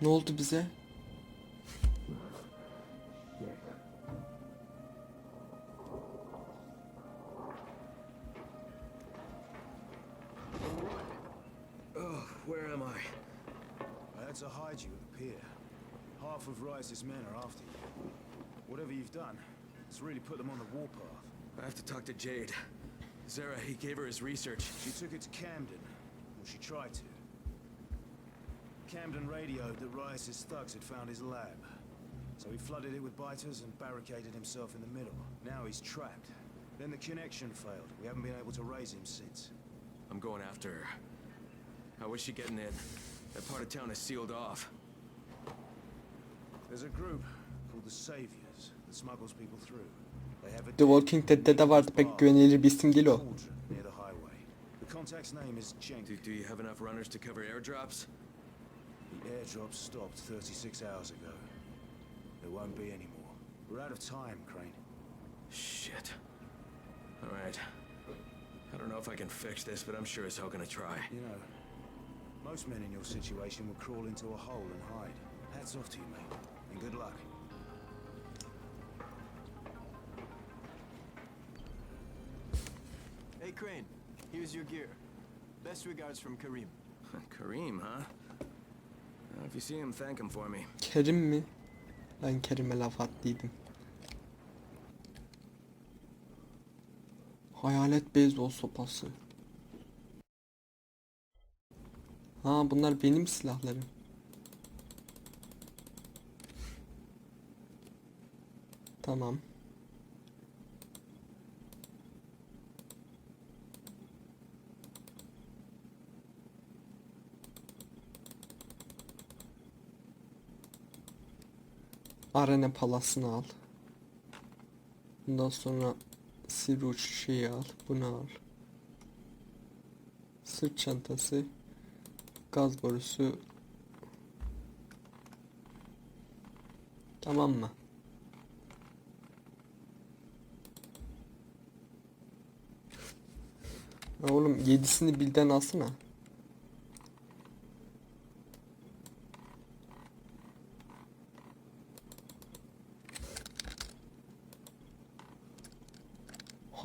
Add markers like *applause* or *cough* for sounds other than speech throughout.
Ne oldu bize? Oh, where am I? I had to hide you at the pier. Half of Rice's men are after you. Whatever you've done, it's really put them on the warpath. I have to talk to Jade. Zara, he gave her his research. She took it to Camden. Well, she tried to. Camden radioed that Rice's thugs had found his lab. So he flooded it with biters and barricaded himself in the middle. Now he's trapped. Then the connection failed. We haven't been able to raise him since. I'm going after her. How is she getting in? That part of town is sealed off. There's a group called the Saviors that smuggles people through. They have a The Walking Dead'de de vardı pek güvenilir bir isim değil o. cauldron near the highway. The contact's name is Jenk. Do, do you have enough runners to cover airdrops? The airdrop stopped 36 hours ago. There won't be any more. We're out of time, Crane. Shit. All right. I don't know if I can fix this, but I'm sure as hell gonna try. You know, most men in your situation would crawl into a hole and hide. Hats off to you, mate. And good luck. Hey Crane, here's your gear. Best regards from Kareem. *laughs* Kareem, huh? Kerim mi? Ben Kerim'e laf attıydım. Hayalet beyzbol sopası. Ha bunlar benim silahlarım. Tamam. Arena palasını al. Bundan sonra sivri uç şeyi al. Bunu al. Sırt çantası. Gaz borusu. Tamam mı? Ya Oğlum yedisini bilden alsana.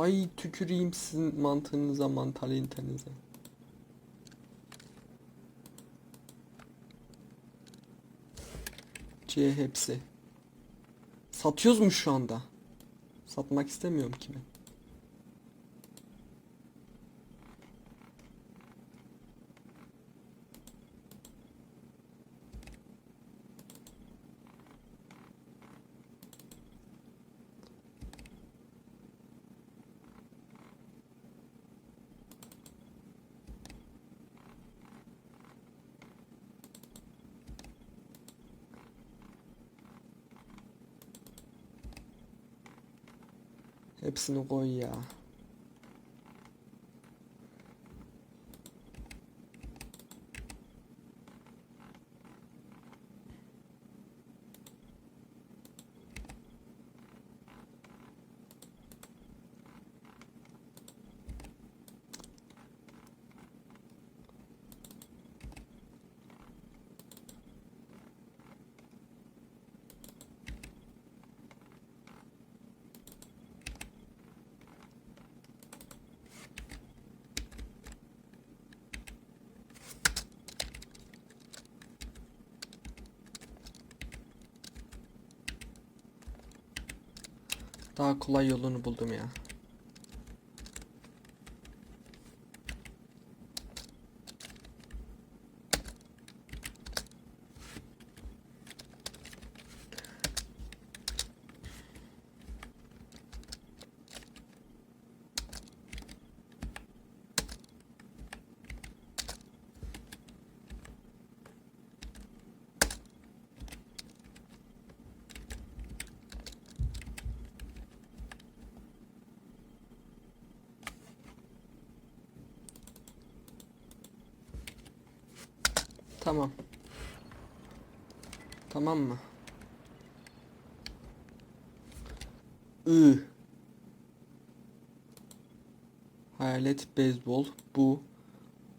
Hay tüküreyim sizin mantığınıza mantalintenize. C hepsi. Satıyoruz mu şu anda? Satmak istemiyorum ki ben. Hepsini koy ya. Daha kolay yolunu buldum ya. Tamam. Tamam mı? I. Hayalet beyzbol bu.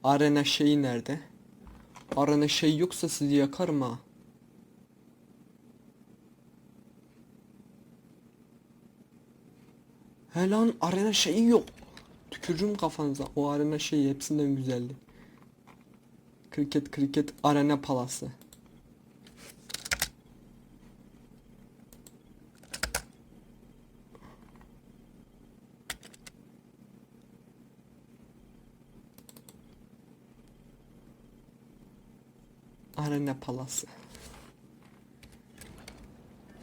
Arena şeyi nerede? Arena şey yoksa sizi yakar mı? He lan arena şeyi yok. Tükürürüm kafanıza. O arena şeyi hepsinden güzeldi. Kriket kriket arena palası. Arena palası.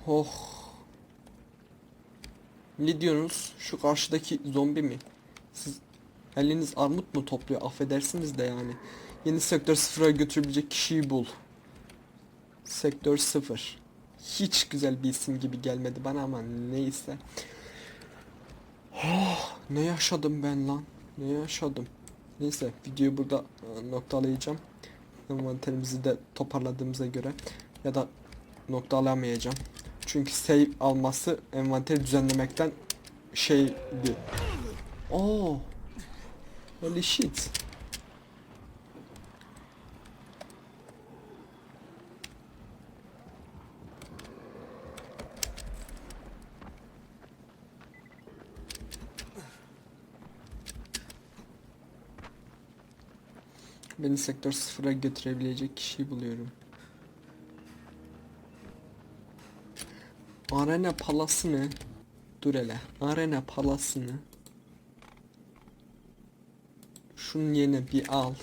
Oh. Ne diyorsunuz? Şu karşıdaki zombi mi? Siz eliniz armut mu topluyor? Affedersiniz de yani. Yeni sektör sıfıra götürebilecek kişiyi bul. Sektör sıfır. Hiç güzel bir isim gibi gelmedi bana ama neyse. Oh, ne yaşadım ben lan? Ne yaşadım? Neyse videoyu burada e, noktalayacağım. Envanterimizi de toparladığımıza göre ya da noktalamayacağım. Çünkü save alması envanteri düzenlemekten şeydi. Oo. Holy shit. Beni sektör sıfıra götürebilecek kişiyi buluyorum. Arena palasını Dur hele. Arena palasını Şunun yerine bir al.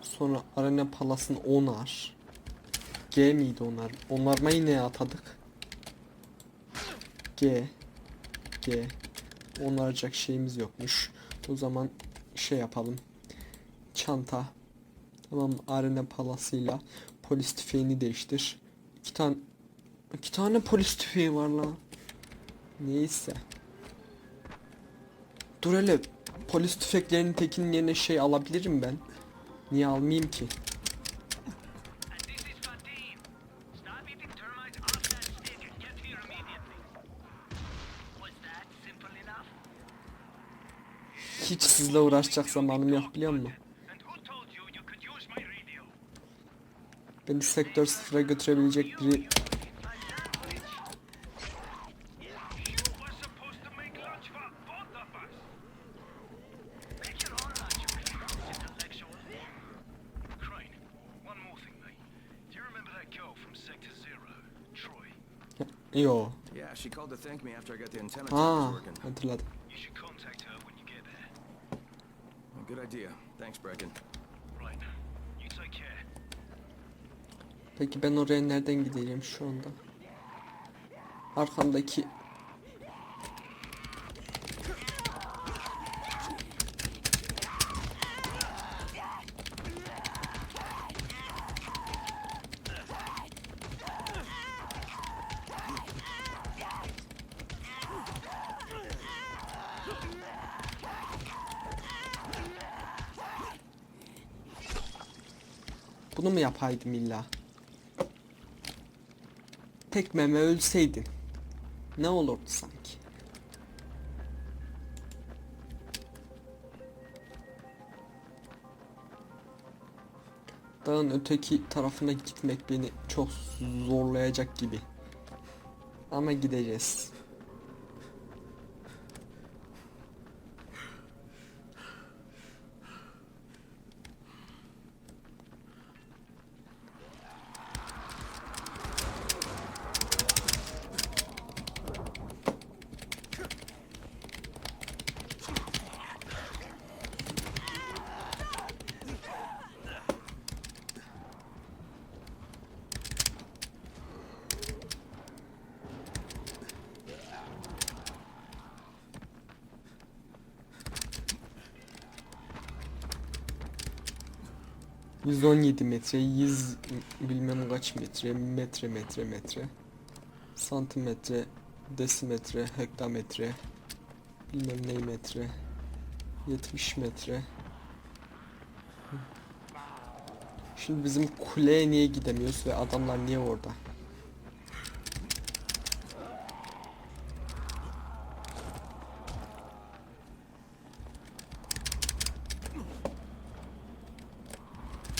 Sonra Arena palasını onar. G miydi onar? Onarmayı neye atadık? G. G. Onaracak şeyimiz yokmuş. O zaman şey yapalım Çanta Tamam Arena palasıyla Polis tüfeğini değiştir İki tane İki tane polis tüfeği var lan. Neyse. Dur hele polis tüfeklerinin tekinin yerine şey alabilirim ben. Niye almayayım ki? Hiç sizle uğraşacak zamanım yok biliyor musun? Beni sektör sıfıra götürebilecek biri? Yo. Yeah, she called to thank me after I got the antenna towers working. hatırladım. You should contact her when you get there. Good idea. Thanks, Brecken. Right. You take care. Peki ben oraya nereden gideceğim şu anda? Arkamdaki Bunu mu yapaydım illa? Tekmeme ölseydin. Ne olurdu sanki? Dağın öteki tarafına gitmek beni çok zorlayacak gibi. Ama gideceğiz. ...117 metre, 100 bilmem kaç metre, metre metre metre... ...santimetre, desimetre, hektametre... ...bilmem ne metre... ...70 metre... Şimdi bizim kuleye niye gidemiyoruz ve adamlar niye orada?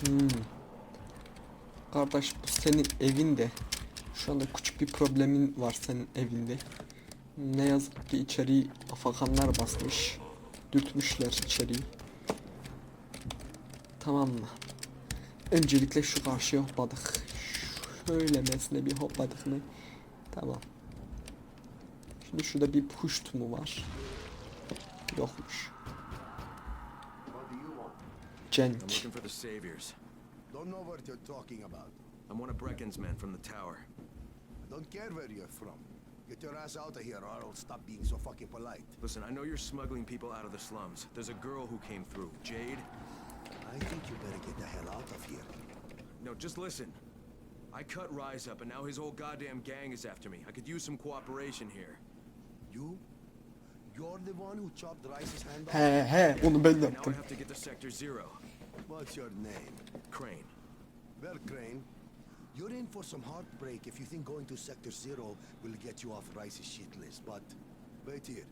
Hmm. Kardeş bu senin evin de şu anda küçük bir problemin var senin evinde. Ne yazık ki içeriği afakanlar basmış. Dürtmüşler içeriği. Tamam mı? Öncelikle şu karşıya hopladık. Şöylemesine bir hopladık mı? Tamam. Şimdi şurada bir puşt mu var? Yokmuş. I'm Cenk. looking for the saviors. Don't know what you're talking about. I'm one of Brecken's men from the tower. I don't care where you're from. Get your ass out of here or I'll stop being so fucking polite. Listen, I know you're smuggling people out of the slums. There's a girl who came through, Jade. I think you better get the hell out of here. No, just listen. I cut Rise up, and now his whole goddamn gang is after me. I could use some cooperation here. You? You're the one who chopped Rice's hand off? He he onu ben And now I yaptım. have to get to Sector Zero. What's your name? Crane. Well, Crane, you're in for some heartbreak if you think going to Sector Zero will get you off Rice's shit list, but wait here.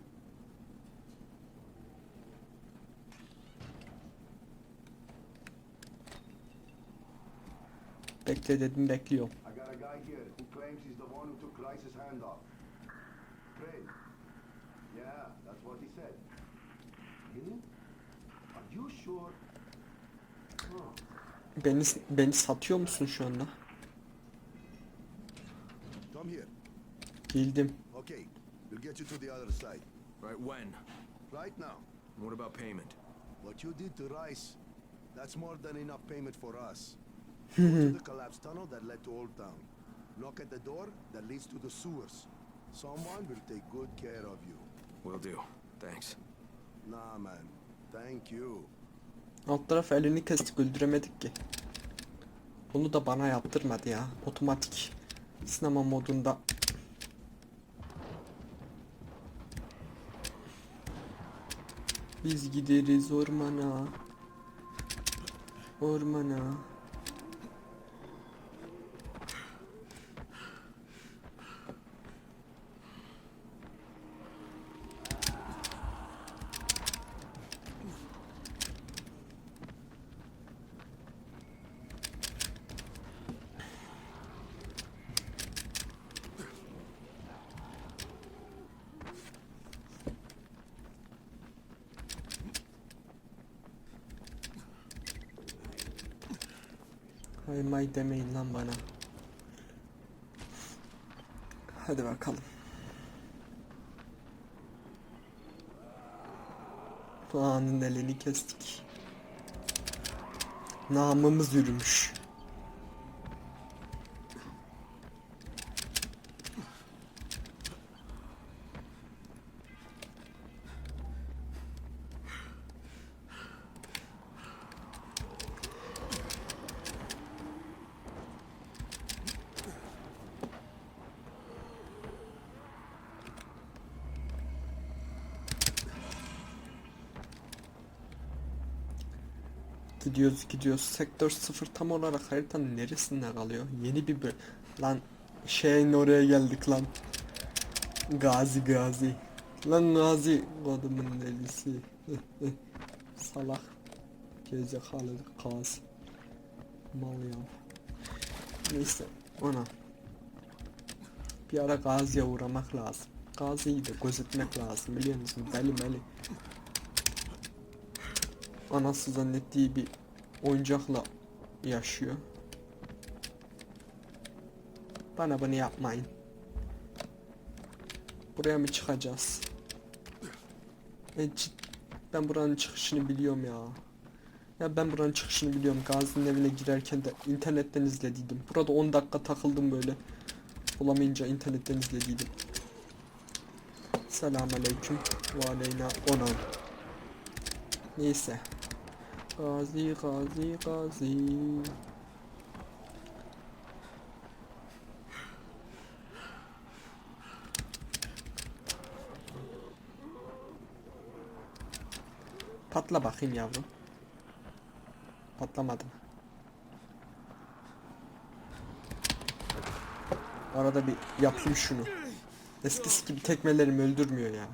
Bekle dedim bekliyorum. I got a guy here who claims he's the one who took Rice's hand off. Crane. Yeah, that's what he said. Really? Are you sure? Beni beni satıyor musun şu anda? Bildim. Okay, we'll get you to the other side. Right, when? Right now. What about payment? What you did to Rice, that's more than enough payment for us. *laughs* Go to the collapsed tunnel that led to Old Town. Knock at the door that leads to the sewers. Someone will take good care of you. Will do. Thanks. Nah, man. Thank you. Alt taraf elini kestik öldüremedik ki. Bunu da bana yaptırmadı ya. Otomatik sinema modunda. Biz gideriz ormana. Ormana. Hay may demeyin lan bana. Hadi bakalım. Doğanın elini kestik. Namımız yürümüş. Gidiyoruz gidiyoruz. Sektör 0 tam olarak haritanın neresinde kalıyor? Yeni bir böl... Lan şeyin oraya geldik lan. Gazi Gazi. Lan Gazi kodumun delisi. *laughs* Salak. Gerizekalı Gazi. Mal ya. Neyse ona. Bir ara Gazi'ye uğramak lazım. Gazi'yi de gözetmek lazım biliyor musun? Deli meli anası zannettiği bir oyuncakla yaşıyor. Bana bunu yapmayın. Buraya mı çıkacağız? E, ben buranın çıkışını biliyorum ya. Ya ben buranın çıkışını biliyorum. Gazi'nin evine girerken de internetten izlediydim. Burada 10 dakika takıldım böyle. Bulamayınca internetten izlediydim. Selamünaleyküm. Ve aleyna onan. Neyse. Gazi gazi gazi. Patla bakayım yavrum. Patlamadı mı? Arada bir yapayım şunu. Eskisi gibi tekmelerim öldürmüyor ya.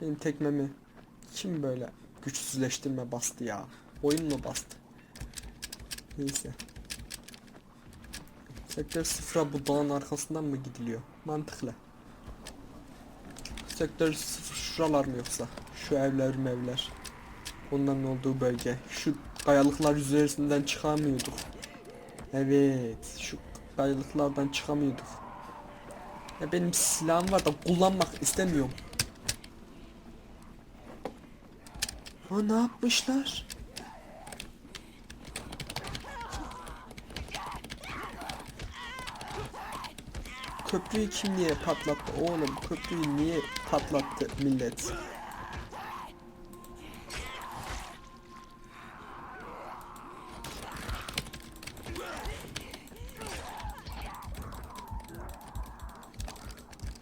Benim tekmemi kim böyle güçsüzleştirme bastı ya? Oyun mu bastı? Neyse. Sektör sıfıra bu dağın arkasından mı gidiliyor? Mantıklı. Sektör sıfır şuralar mı yoksa? Şu evler mevler. Onların olduğu bölge. Şu kayalıklar üzerinden çıkamıyorduk. Evet. Şu kayalıklardan çıkamıyorduk. Ya benim silahım var da kullanmak istemiyorum. Ha ne yapmışlar? Köprüyü kim niye patlattı? Oğlum köprüyü niye patlattı millet?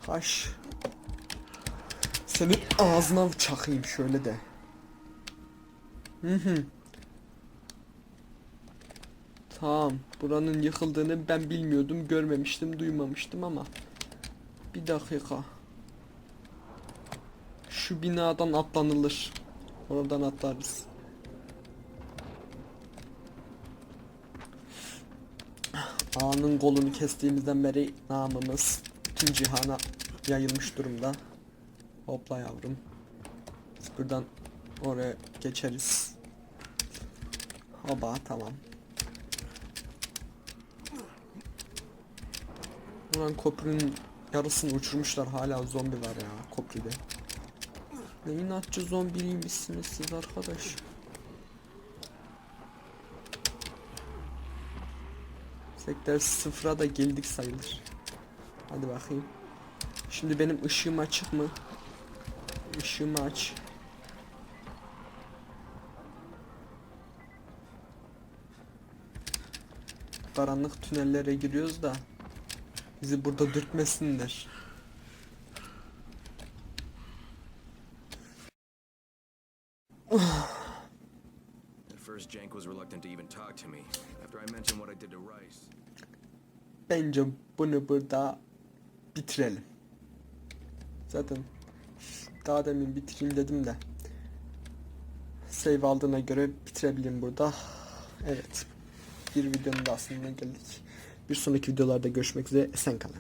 Haş. Senin ağzına çakayım şöyle de. Hı hı. Tamam. Buranın yıkıldığını ben bilmiyordum, görmemiştim, duymamıştım ama. Bir dakika. Şu binadan atlanılır. Oradan atlarız. Ağanın kolunu kestiğimizden beri namımız tüm cihana yayılmış durumda. Hopla yavrum. Biz buradan oraya geçeriz. Hoba tamam. Ulan köprünün yarısını uçurmuşlar hala zombi var ya köprüde. Ne inatçı zombiymişsiniz siz arkadaş. Sektör sıfıra da geldik sayılır. Hadi bakayım. Şimdi benim ışığım açık mı? Işığımı aç. Karanlık tünellere giriyoruz da bizi burada dürtmesinler. At first, Jank was reluctant to even talk to me after I mentioned what I did to Rice. Bence bunu burada bitirelim. Zaten daha demin bitireyim dedim de. Save aldığına göre bitirebilirim burada. Evet. Bir videonun da aslında geldik. Bir sonraki videolarda görüşmek üzere. Esen kalın.